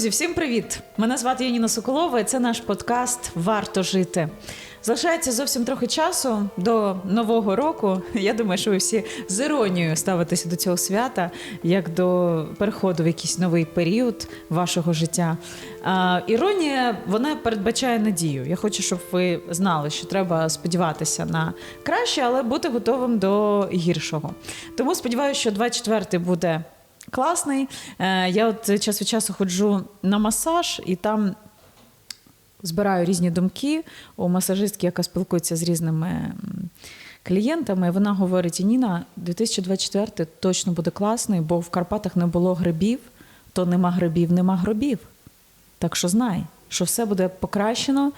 Друзі, всім привіт! Мене звати Яніна Соколова, і це наш подкаст Варто жити. Залишається зовсім трохи часу до нового року. Я думаю, що ви всі з іронією ставитеся до цього свята, як до переходу в якийсь новий період вашого життя. А, Іронія вона передбачає надію. Я хочу, щоб ви знали, що треба сподіватися на краще, але бути готовим до гіршого. Тому сподіваюся, що 24-й буде класний. Е, Я от час від часу ходжу на масаж і там. Збираю різні думки у масажистки, яка спілкується з різними клієнтами. Вона говорить: Ніна, 2024 точно буде класний, бо в Карпатах не було грибів, то нема грибів, нема гробів. Так що знай, що все буде покращено.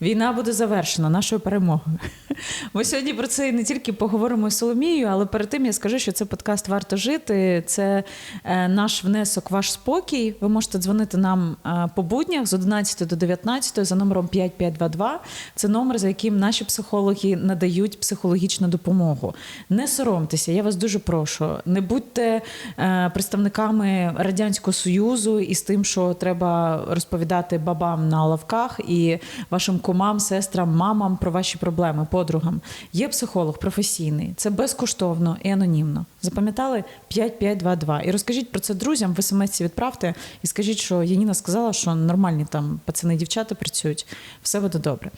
Війна буде завершена нашою перемогою. Ми сьогодні про це не тільки поговоримо з Соломією, але перед тим я скажу, що це подкаст Варто жити. Це е, наш внесок, ваш спокій. Ви можете дзвонити нам е, по буднях з 11 до 19 за номером 5522. Це номер, за яким наші психологи надають психологічну допомогу. Не соромтеся, я вас дуже прошу. Не будьте е, представниками радянського союзу і з тим, що треба розповідати бабам на лавках і вашим кумам, сестрам, мамам про ваші проблеми, подругам. Є психолог професійний, це безкоштовно і анонімно. Запам'ятали 5522. І розкажіть про це друзям, в смс відправте і скажіть, що Яніна сказала, що нормальні там пацани, дівчата працюють, все буде добре.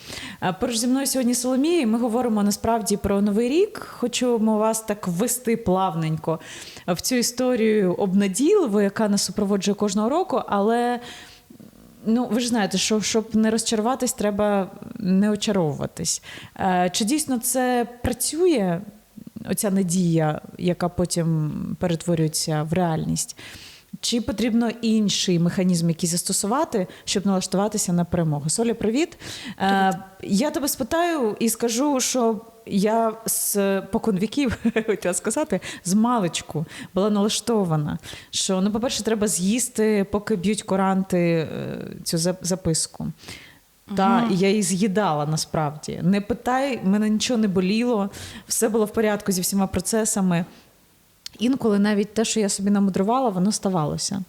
Поруч зі мною сьогодні Соломія. Ми говоримо насправді про новий рік. Хочемо вас так ввести плавненько в цю історію обнадійливу, яка нас супроводжує кожного року, але. Ну, ви ж знаєте, що щоб не розчаруватись, треба не очаровуватись. Е, Чи дійсно це працює, оця надія, яка потім перетворюється в реальність? Чи потрібно інший механізм, який застосувати, щоб налаштуватися на перемогу? Соля, привіт. Е, Я тебе спитаю і скажу, що я з поконвіків, хотіла сказати, з маличку була налаштована. Що, ну, по-перше, треба з'їсти, поки б'ють коранти е, цю записку. Та угу. я її з'їдала насправді. Не питай, мене нічого не боліло, все було в порядку зі всіма процесами. Інколи навіть те, що я собі намудрувала, воно ставалося.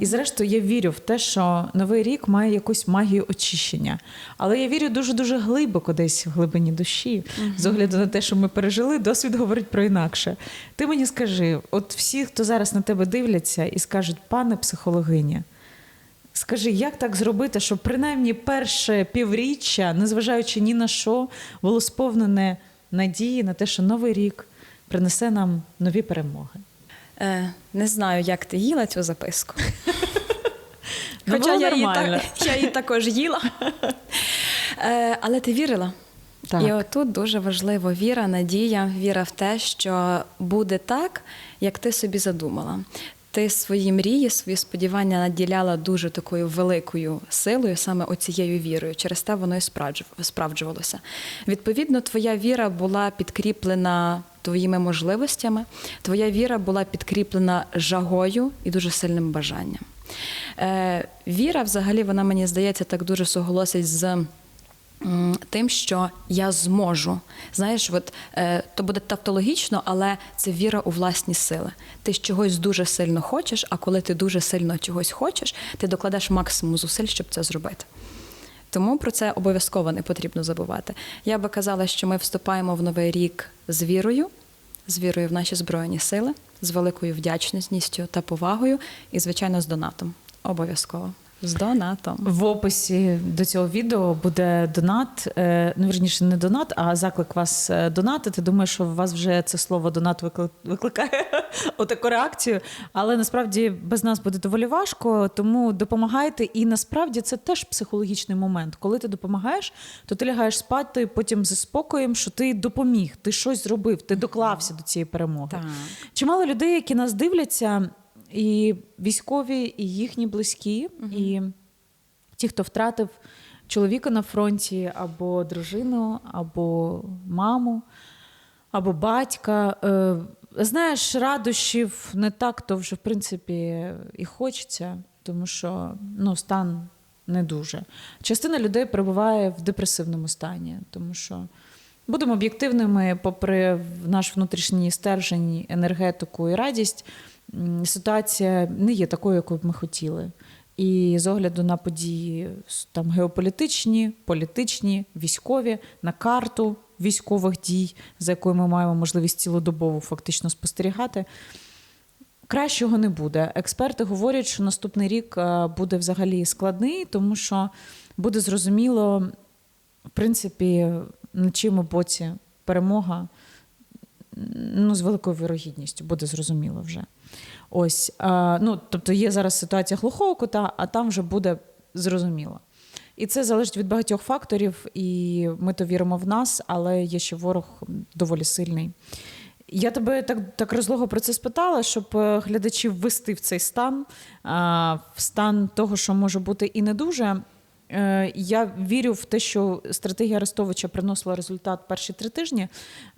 І зрештою, я вірю в те, що новий рік має якусь магію очищення. Але я вірю дуже-дуже глибоко десь в глибині душі, з огляду на те, що ми пережили, досвід говорить про інакше. Ти мені скажи: от всі, хто зараз на тебе дивляться і скажуть, пане психологиня, Скажи, як так зробити, щоб принаймні перше півріччя, незважаючи ні на що, було сповнене надії на те, що новий рік принесе нам нові перемоги? Е, не знаю, як ти їла цю записку. Ну, Хоча я її, так, я її також їла. Е, але ти вірила. Так. І отут дуже важливо віра, надія, віра в те, що буде так, як ти собі задумала. Ти свої мрії, свої сподівання наділяла дуже такою великою силою, саме оцією вірою. Через те воно і справджувалося. Відповідно, твоя віра була підкріплена твоїми можливостями, твоя віра була підкріплена жагою і дуже сильним бажанням. Е, віра, взагалі, вона мені здається, так дуже суголосить з. Тим, що я зможу. Знаєш, от е, то буде тавтологічно, але це віра у власні сили. Ти чогось дуже сильно хочеш, а коли ти дуже сильно чогось хочеш, ти докладеш максимум зусиль, щоб це зробити. Тому про це обов'язково не потрібно забувати. Я би казала, що ми вступаємо в новий рік з вірою, з вірою в наші збройні сили, з великою вдячністю та повагою, і, звичайно, з донатом. Обов'язково. З донатом. В описі до цього відео буде донат. е, Ну, вірніше, не донат, а заклик вас е, донатити. Думаю, що у вас вже це слово донат викли- викликає отаку реакцію. Але насправді без нас буде доволі важко, тому допомагайте. І насправді це теж психологічний момент. Коли ти допомагаєш, то ти лягаєш спати потім зі спокоєм, що ти допоміг, ти щось зробив, ти доклався до цієї перемоги. Так. Чимало людей, які нас дивляться, і військові, і їхні близькі, і ті, хто втратив чоловіка на фронті, або дружину, або маму, або батька. Е, Знаєш, радощів не так, то вже в принципі і хочеться, тому що ну, стан не дуже. Частина людей перебуває в депресивному стані, тому що будемо об'єктивними, попри наш внутрішній стержень, енергетику і радість, ситуація не є такою, яку б ми хотіли. І з огляду на події там геополітичні, політичні, військові, на карту військових дій, за якою ми маємо можливість цілодобово фактично спостерігати. Кращого не буде. Експерти говорять, що наступний рік е, буде взагалі складний, тому що буде зрозуміло, в принципі, на чому боці перемога. Ну, з великою вирогідністю, буде зрозуміло вже. Ось, а, ну, тобто є зараз ситуація глухого кута, а там вже буде зрозуміло. І це залежить від багатьох факторів, і ми то віримо в нас, але є ще ворог доволі сильний. Я тебе так, так розлого про це спитала, щоб е, глядачів ввести в цей стан, в стан того, що може бути і не дуже. Е, Я вірю в те, що стратегія Арестовича приносила результат перші три тижні,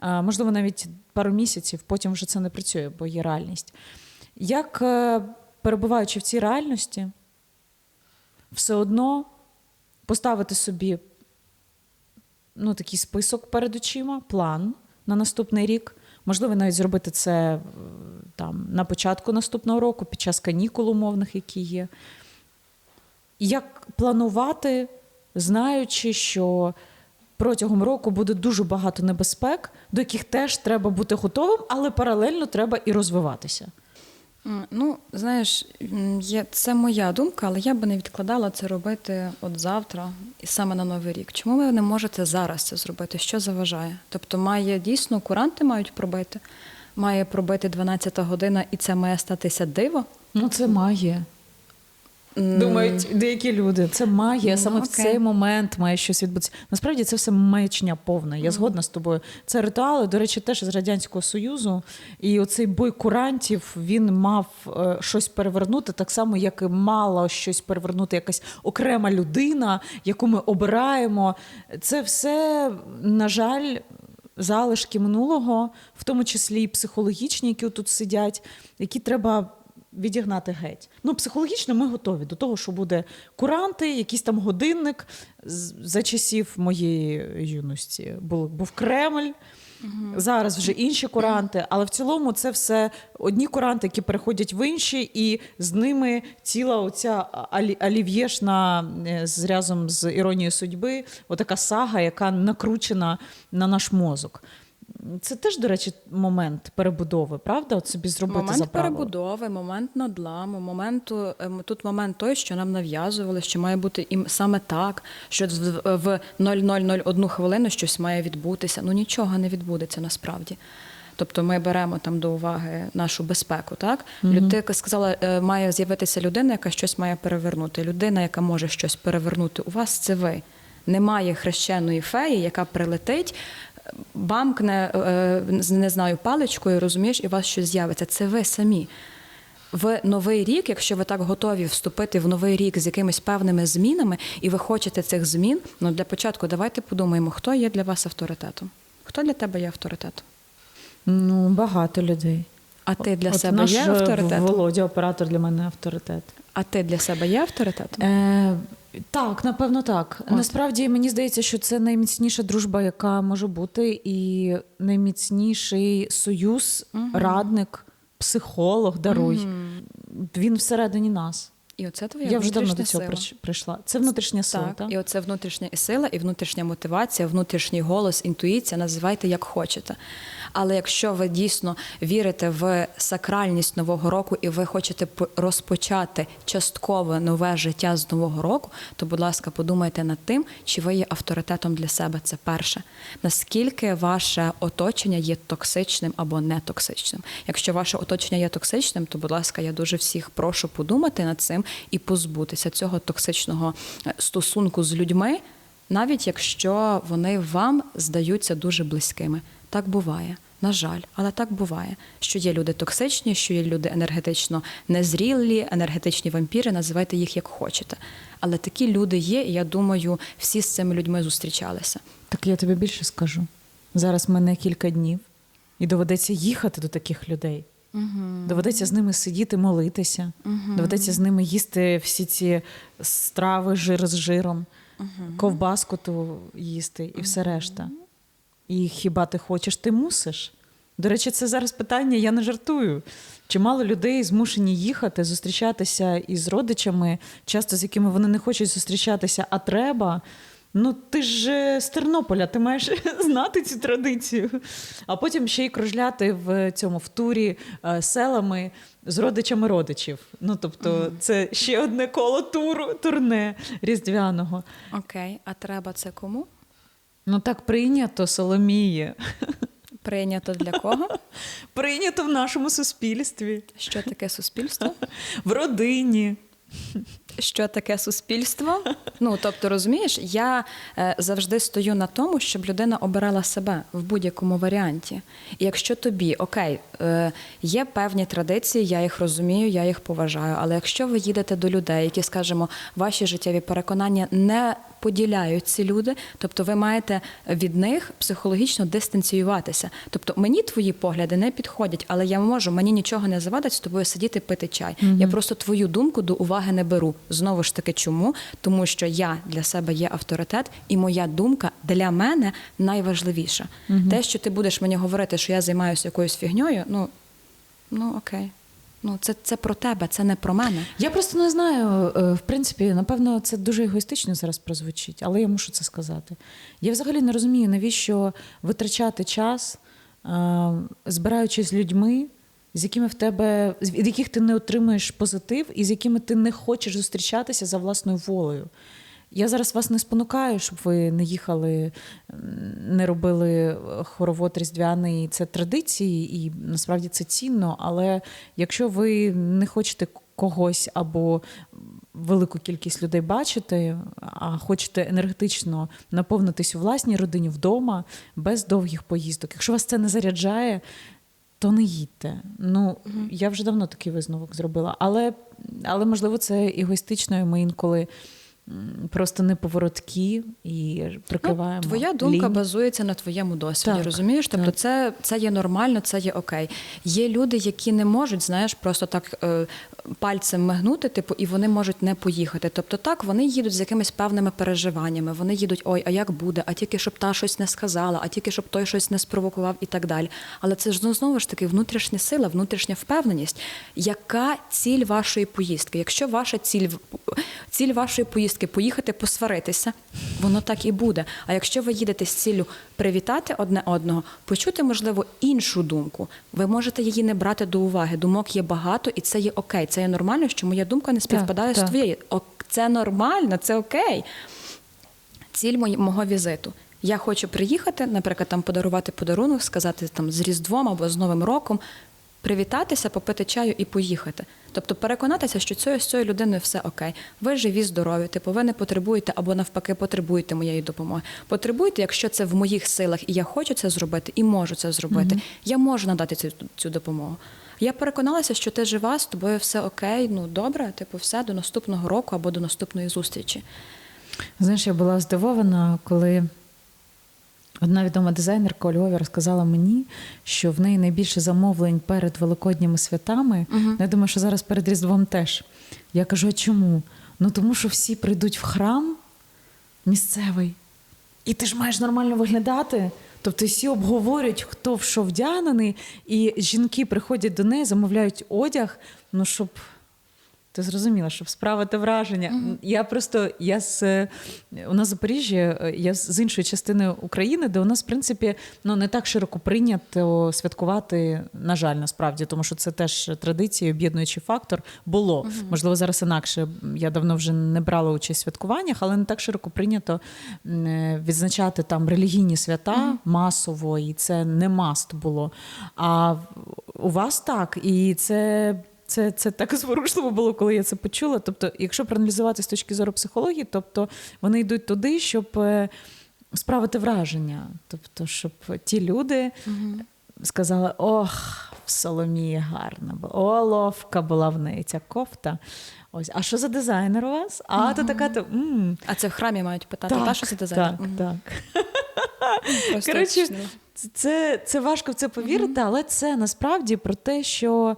можливо, навіть пару місяців, потім вже це не працює, бо є реальність. Як е, перебуваючи в цій реальності, все одно поставити собі ну, такий список перед очима, план на наступний рік. Можливо, навіть зробити це е, там, на початку наступного року, під час канікул умовних, які є. Як планувати, знаючи, що протягом року буде дуже багато небезпек, до яких теж треба бути готовим, але паралельно треба і розвиватися. Ну, знаєш, є, це моя думка, але я би не відкладала це робити от завтра і саме на Новий рік. Чому ви не можете зараз це зробити? Що заважає? Тобто, має дійсно куранти мають пробити, має пробити 12-та година, і це має статися диво. Ну, це магія. Думають деякі люди, це магія, Ну, саме в цей момент має щось відбутися. Насправді це все маячня повна. Я згодна з тобою. Це ритуали, до речі, теж з радянського союзу. І оцей бой курантів він мав е, щось перевернути, так само, як і мала щось перевернути якась окрема людина, яку ми обираємо. Це все, на жаль. Залишки минулого, в тому числі і психологічні, які тут сидять, які треба відігнати геть. Ну, психологічно ми готові до того, що буде куранти, якийсь там годинник за часів моєї юності. Був, був Кремль. Зараз вже інші куранти, але в цілому це все одні куранти, які переходять в інші, і з ними ціла оця алів'єшна е, з разом з іронією судьби, отака сага, яка накручена на наш мозок. Це теж, до речі, момент перебудови, правда? От собі зробити Момент за правило. перебудови, момент надламу, моменту ем, тут момент той, що нам нав'язували, що має бути і саме так, що в- в 0001 хвилину щось має відбутися. Ну нічого не відбудеться насправді. Тобто ми беремо там до уваги нашу безпеку, так? Люд- Ти сказала, е, має з'явитися людина, яка щось має перевернути. Людина, яка може щось перевернути, у вас це ви. Немає хрещеної феї, яка прилетить, бамкне, е, не знаю, паличкою, розумієш, і у вас щось з'явиться. Це ви самі. В новий рік, якщо ви так готові вступити в новий рік з якимись певними змінами, і ви хочете цих змін, ну для початку давайте подумаємо, хто є для вас авторитетом. Хто для тебе є авторитетом? Ну, багато людей. А ти для От себе наш є авторитет? Володя, оператор для мене авторитет. А ти для себе є авторитетом? Е, так, напевно, так. От. Насправді мені здається, що це найміцніша дружба, яка може бути, і найміцніший союз, радник, психолог, даруй. Він всередині нас. І оце твоя Я вже давно до цього сила. прийшла. Це внутрішня сила, Так, так? і оце внутрішня сила, і внутрішня мотивація, внутрішній голос, інтуїція, називайте як хочете. Але якщо ви дійсно вірите в сакральність нового року і ви хочете розпочати часткове нове життя з нового року, то, будь ласка, подумайте над тим, чи ви є авторитетом для себе. Це перше. Наскільки ваше оточення є токсичним або не токсичним? Якщо ваше оточення є токсичним, то, будь ласка, я дуже всіх прошу подумати над цим і позбутися цього токсичного е, стосунку з людьми, навіть якщо вони вам здаються дуже близькими. Так буває. На жаль, але так буває, що є люди токсичні, що є люди енергетично незрілі, енергетичні вампіри, називайте їх як хочете. Але такі люди є, і я думаю, всі з цими людьми зустрічалися. Так я тобі більше скажу. Зараз в мене кілька днів, і доведеться їхати до таких людей. Доведеться з ними сидіти, молитися. Доведеться з ними їсти всі ці страви, жир з жиром, ковбаску ту їсти і все решта. І хіба ти хочеш, ти мусиш. До речі, це зараз питання, я не жартую. Чимало людей змушені їхати, зустрічатися із родичами, часто з якими вони не хочуть зустрічатися, а треба. Ну, ти ж е, з Тернополя, ти маєш знати цю традицію. А потім ще й кружляти в цьому в турі е, селами з родичами родичів. Ну, тобто, це ще одне коло туру, турне різдвяного. Окей, а треба це кому? Ну так прийнято, Соломіє. Прийнято для кого? Прийнято в нашому суспільстві, Що таке суспільство? в родині. Що таке суспільство? Ну тобто, розумієш, я е, завжди стою на тому, щоб людина обирала себе в будь-якому варіанті. І якщо тобі окей, е, є певні традиції, я їх розумію, я їх поважаю. Але якщо ви їдете до людей, які, скажімо, ваші життєві переконання не поділяють ці люди, тобто ви маєте від них психологічно дистанціюватися. Тобто мені твої погляди не підходять, але я можу, мені нічого не завадить з тобою сидіти пити чай. Я просто твою думку до уваги не беру. Знову ж таки, чому? Тому що я для себе є авторитет, і моя думка для мене найважливіша. Те, що ти будеш мені говорити, що я займаюся якоюсь фігньою, ну, ну окей. Ну, це, це про тебе, це не про мене. Я просто не знаю. е, В принципі, напевно, це дуже егоїстично зараз прозвучить, але я мушу це сказати. Я взагалі не розумію, навіщо витрачати час, е, збираючись з людьми, з якими в тебе, від яких ти не отримуєш позитив, і з якими ти не хочеш зустрічатися за власною волею. Я зараз вас не спонукаю, щоб ви не їхали, не робили хоровод різдвяний. Це традиції, і насправді це цінно. Але якщо ви не хочете когось або велику кількість людей бачити, а хочете енергетично наповнитись у власній родині вдома без довгих поїздок. Якщо вас це не заряджає, то не їдьте. Ну я вже давно такий висновок зробила. Але, але можливо, це егоїстично, і ми інколи просто неповороткі і прикриваємо. Ну, твоя думка лінь. базується на твоєму досвіді, Так, розумієш? Тобто, так. це, це є нормально, це є окей. Є люди, які не можуть, знаєш, просто так е, пальцем мигнути, типу, і вони можуть не поїхати. Тобто, так, вони їдуть з якимись певними переживаннями. Вони їдуть, ой, а як буде? А тільки щоб та щось не сказала, а тільки щоб той щось не спровокував і так далі. Але це ж ну, знову ж таки внутрішня сила, внутрішня впевненість. Яка ціль вашої поїздки? Якщо ваша ціль ціль вашої поїздки поїхати посваритися, воно так і буде. А якщо ви їдете з ціллю привітати одне одного, почути, можливо, іншу думку, ви можете її не брати до уваги. Думок є багато, і це є окей. Це є нормально, що моя думка не співпадає так. з твоєю. Це нормально, це окей. Ціль мої- мого візиту. Я хочу приїхати, наприклад, там подарувати подарунок, сказати там з Різдвом або з Новим роком, привітатися, попити чаю і поїхати. Тобто переконатися, що цією з цією людиною все окей. Ви живі, здорові, типу, ви не потребуєте або навпаки потребуєте моєї допомоги. Потребуєте, якщо це в моїх силах, і я хочу це зробити, і можу це зробити. Я можу надати цю, цю допомогу. Я переконалася, що ти жива, з тобою все окей, ну добре, типу, все до наступного року або до наступної зустрічі. Знаєш, я була здивована, коли одна відома дизайнерка у Львові розказала мені, що в неї найбільше замовлень перед великодніми святами. Мгм. Я думаю, що зараз перед Різдвом теж. Я кажу, а чому? Ну тому що всі прийдуть в храм місцевий, і ти ж маєш нормально виглядати. Тобто всі обговорюють, хто в що вдягнений, і жінки приходять до неї, замовляють одяг, ну щоб ти зрозуміла, щоб справити враження. Я просто я з у нас в Запоріжжі, е, я з іншої частини України, де у нас, в принципі, ну не так широко прийнято святкувати, на жаль, насправді, тому що це теж традиція, об'єднуючий фактор було. Можливо, зараз інакше. Я давно вже не брала участь в святкуваннях, але не так широко прийнято е, відзначати там релігійні свята масово, і це не маст було. А у вас так, і це. Це, це так зворушливо було, коли я це почула. Тобто, якщо проаналізувати з точки зору психології, тобто вони йдуть туди, щоб е, справити враження. Тобто, щоб ті люди сказали: ох, в Соломії гарна була, о, ловка була в неї ця кофта. Ось, а що за дизайнер у вас? А то така то. м, А це в храмі мають питати, так, та що це дизайнер? Так, Мгм. так. Коротше, це, це, важко в це повірити, але це насправді про те, що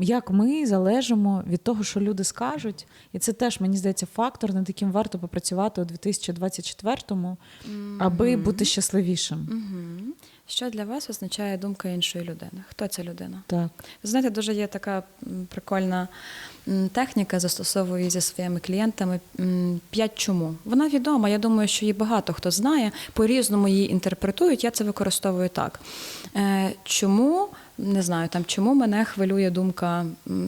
як ми залежимо від того, що люди скажуть. І це теж, мені здається, фактор, над яким варто попрацювати у 2024-му, аби бути щасливішим. Угу. Що для вас означає думка іншої людини? Хто ця людина? Так. Знаєте, дуже є така прикольна техніка, застосовую зі своїми клієнтами. П'ять чому. Вона відома. Я думаю, що її багато хто знає. По-різному її інтерпретують. Я це використовую так. Е, Чому не знаю, там чому мене хвилює думка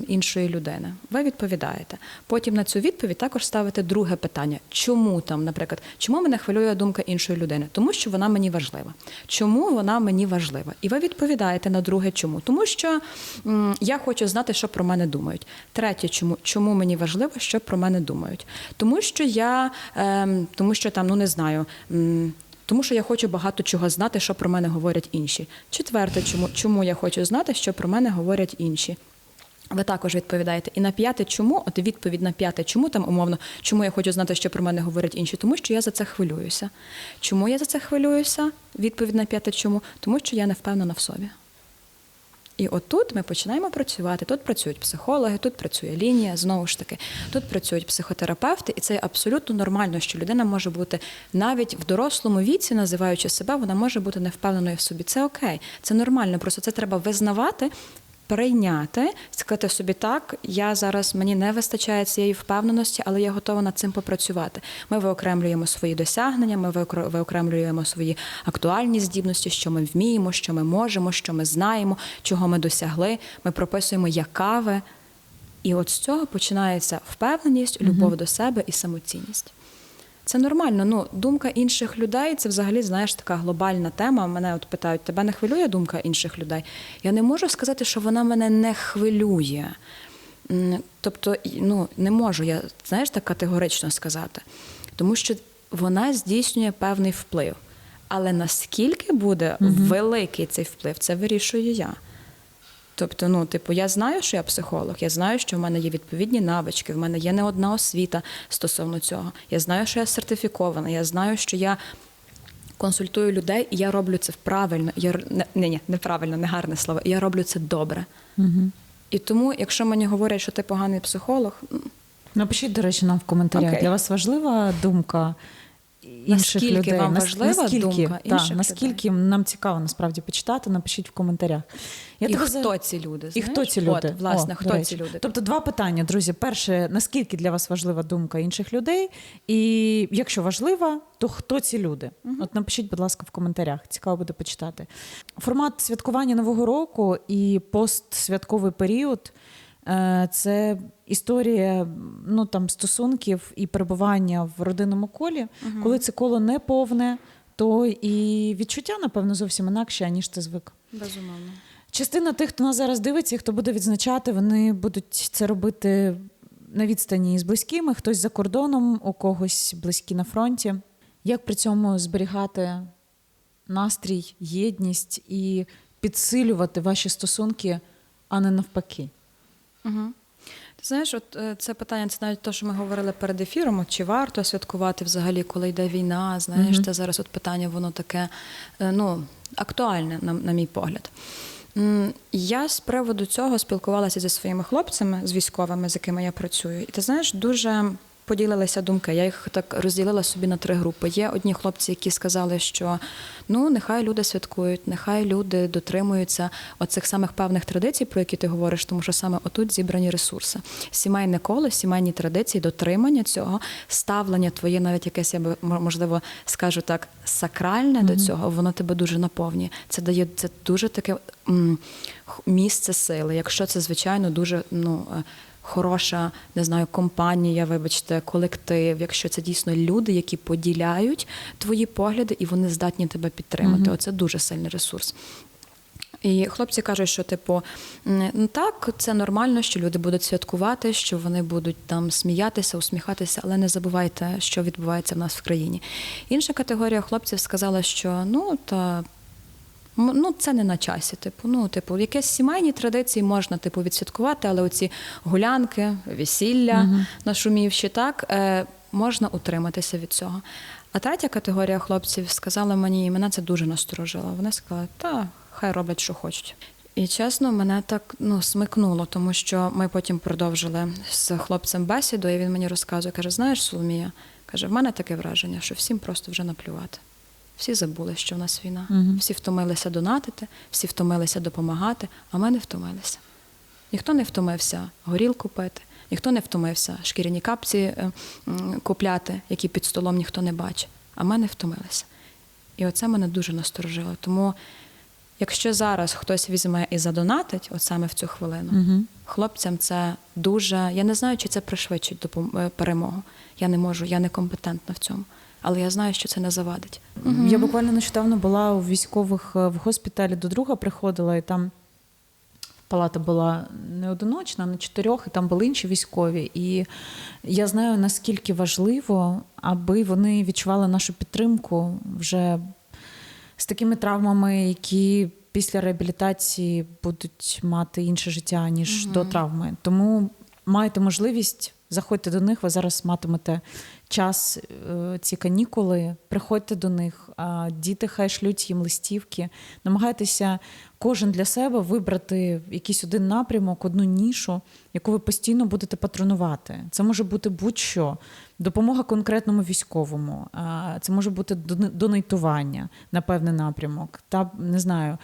іншої людини? Ви відповідаєте. Потім на цю відповідь також ставите друге питання: чому там, наприклад, чому мене хвилює думка іншої людини? Тому що вона мені важлива. Чому вона мені важлива? І ви відповідаєте на друге чому? Тому що м, я хочу знати, що про мене думають. Третє, чому чому мені важливо, що про мене думають? Тому що я ем, тому, що там, ну не знаю. м, тому що я хочу багато чого знати, що про мене говорять інші. Четверте, чому, чому я хочу знати, що про мене говорять інші. Ви також відповідаєте. І на п'яте, чому? От відповідь на п'яте, чому там умовно, чому я хочу знати, що про мене говорять інші? Тому що я за це хвилююся. Чому я за це хвилююся? Відповідь на п'яте, чому? Тому що я не впевнена в собі. І отут ми починаємо працювати. Тут працюють психологи, тут працює лінія, знову ж таки, тут працюють психотерапевти, і це абсолютно нормально, що людина може бути навіть в дорослому віці, називаючи себе, вона може бути невпевненою в собі. Це окей, це нормально. Просто це треба визнавати. Прийняти, сказати собі так, я зараз мені не вистачає цієї впевненості, але я готова над цим попрацювати. Ми виокремлюємо свої досягнення, ми виокр- виокремлюємо свої актуальні здібності, що ми вміємо, що ми можемо, що ми знаємо, чого ми досягли. Ми прописуємо яка ви. І от з цього починається впевненість, любов до себе і самоцінність. Це нормально. Ну, думка інших людей це взагалі, знаєш, така глобальна тема. Мене от питають, тебе не хвилює думка інших людей? Я не можу сказати, що вона мене не хвилює. Тобто, ну, не можу я, знаєш, так категорично сказати. Тому що вона здійснює певний вплив. Але наскільки буде великий цей вплив, це вирішую я. Тобто, ну, типу, я знаю, що я психолог, я знаю, що в мене є відповідні навички, в мене є не одна освіта стосовно цього. Я знаю, що я сертифікована, я знаю, що я консультую людей, і я роблю це правильно. Я не, ні, ні, неправильно, не гарне слово. Я роблю це добре. Угу. І тому, якщо мені говорять, що ти поганий психолог, Напишіть, до речі, нам в коментарях. Окей. Для вас важлива думка інших Наскільки людей? вам важлива наскільки, думка та, інших наскільки нам цікаво насправді почитати, напишіть в коментарях. Я і тебе хто за- ці люди? І знаєш? хто ці люди? От, власне, О, хто ці люди? Тобто два питання, друзі. Перше, наскільки для вас важлива думка інших людей? І якщо важлива, то хто ці люди? От напишіть, будь ласка, в коментарях. Цікаво буде почитати. Формат святкування Нового року і постсвятковий період. е, Це історія ну, там, стосунків і перебування в родинному колі. Коли це коло не повне, то і відчуття, напевно, зовсім інакше, ніж ти звик. Безумовно. Частина тих, хто нас зараз дивиться, хто буде відзначати, вони будуть це робити на відстані з близькими, хтось за кордоном, у когось близькі на фронті. Як при цьому зберігати настрій, єдність і підсилювати ваші стосунки, а не навпаки? Угу. Ти знаєш, от е, це питання, це навіть те, що ми говорили перед ефіром, от чи варто святкувати взагалі, коли йде війна. Знаєш, Мгм. це зараз от питання, воно таке е, ну, актуальне, на, на мій погляд. Я з приводу цього спілкувалася зі своїми хлопцями, з військовими, з якими я працюю. І ти знаєш, дуже поділилися думки. Я їх так розділила собі на три групи. Є одні хлопці, які сказали, що ну нехай люди святкують, нехай люди дотримуються оцих самих певних традицій, про які ти говориш, тому що саме отут зібрані ресурси. Сімейне коло, сімейні традиції, дотримання цього, ставлення твоє, навіть якесь я би можливо скажу так, сакральне до цього, воно тебе дуже наповнює. Це дає це дуже таке м, місце сили. Якщо це звичайно дуже ну. Хороша, не знаю, компанія, вибачте, колектив, якщо це дійсно люди, які поділяють твої погляди і вони здатні тебе підтримати. Мгм. Оце дуже сильний ресурс. І хлопці кажуть, що типу, ну так, це нормально, що люди будуть святкувати, що вони будуть там сміятися, усміхатися, але не забувайте, що відбувається в нас в країні. Інша категорія хлопців сказала, що ну та. Ну, це не на часі. Типу, ну, типу, якісь сімейні традиції можна типу відсвяткувати, але оці гулянки, весілля Мгм. нашумівші, так е, можна утриматися від цього. А третя категорія хлопців сказала мені, і мене це дуже насторожило. Вони сказали, та хай роблять, що хочуть. І чесно, мене так ну, смикнуло, тому що ми потім продовжили з хлопцем бесіду, і він мені розказує, каже: знаєш, Соломія, каже, в мене таке враження, що всім просто вже наплювати. Всі забули, що в нас війна. Мгм. Всі втомилися донатити, всі втомилися допомагати, а ми не втомилися. Ніхто не втомився горілку пити, ніхто не втомився шкіряні капці е, купляти, які під столом ніхто не бачить. А ми не втомилися. І оце мене дуже насторожило. Тому, якщо зараз хтось візьме і задонатить, от саме в цю хвилину, Угу. хлопцям це дуже. Я не знаю, чи це пришвидшить е, перемогу. Я не можу, я не компетентна в цьому. Але я знаю, що це не завадить. Я буквально нещодавно була у військових е, в госпіталі до друга приходила, і там палата була не одиночна, на чотирьох, і там були інші військові. І я знаю, наскільки важливо, аби вони відчували нашу підтримку вже з такими травмами, які після реабілітації будуть мати інше життя, ніж до травми. Тому маєте можливість, заходьте до них, ви зараз матимете час, е, ці канікули, приходьте до них, діти хай шлють їм листівки. Намагайтеся кожен для себе вибрати якийсь один напрямок, одну нішу, яку ви постійно будете патронувати. Це може бути будь-що. Допомога конкретному військовому, це може бути донейтування на певний напрямок, та не знаю,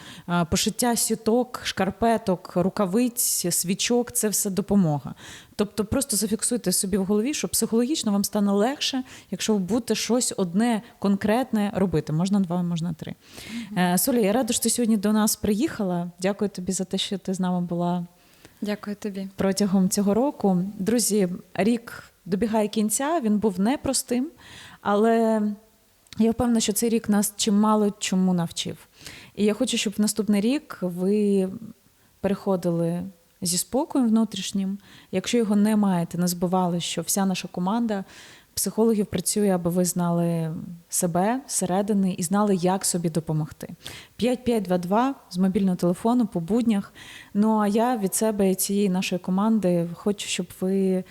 пошиття сіток, шкарпеток, рукавиць, свічок це все допомога. Тобто просто зафіксуйте собі в голові, що психологічно вам стане легше, якщо ви будете щось одне конкретне робити. Можна два, можна три. Е, Соля, я рада, що ти сьогодні до нас приїхала. Дякую тобі за те, що ти з нами була Дякую тобі. протягом цього року. Друзі, рік добігає кінця, він був непростим, але я впевнена, що цей рік нас чимало чому навчив. І я хочу, щоб в наступний рік ви переходили зі спокоєм внутрішнім. Якщо його не маєте, не збивали, що вся наша команда психологів працює, аби ви знали себе зсередини і знали, як собі допомогти. 5522 з мобільного телефону по буднях. Ну а я від себе і цієї нашої команди хочу, щоб ви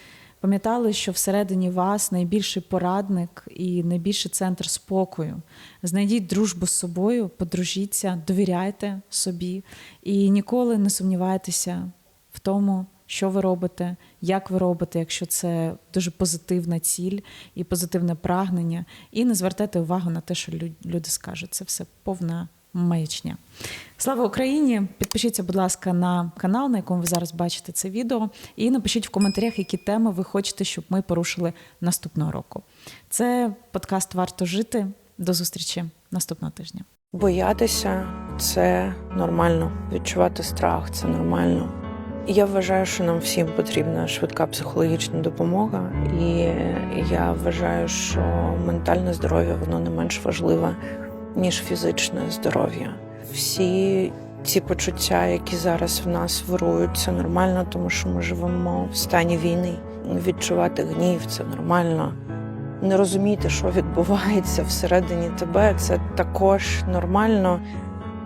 пам'ятали, що всередині вас найбільший порадник і найбільший центр спокою. Знайдіть дружбу з собою, подружіться, довіряйте собі і ніколи не сумнівайтеся в тому, що ви робите, як ви робите, якщо це дуже позитивна ціль і позитивне прагнення, і не звертайте увагу на те, що лю- люди скажуть. Це все повна маячня. Слава Україні! Підпишіться, будь ласка, на канал, на якому ви зараз бачите це відео, і напишіть в коментарях, які теми ви хочете, щоб ми порушили наступного року. Це подкаст Варто жити. До зустрічі наступного тижня. Боятися це нормально. Відчувати страх це нормально. Я вважаю, що нам всім потрібна швидка психологічна допомога, і я вважаю, що ментальне здоров'я воно не менш важливе, ніж фізичне здоров'я. Всі ці почуття, які зараз в нас вирують, це нормально, тому що ми живемо в стані війни. Відчувати гнів це нормально. Не розуміти, що відбувається всередині тебе, це також нормально,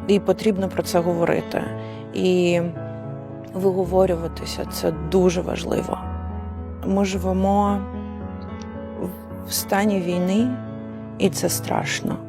і потрібно про це говорити. І виговорюватися це дуже важливо. Ми живемо в стані війни, і це страшно.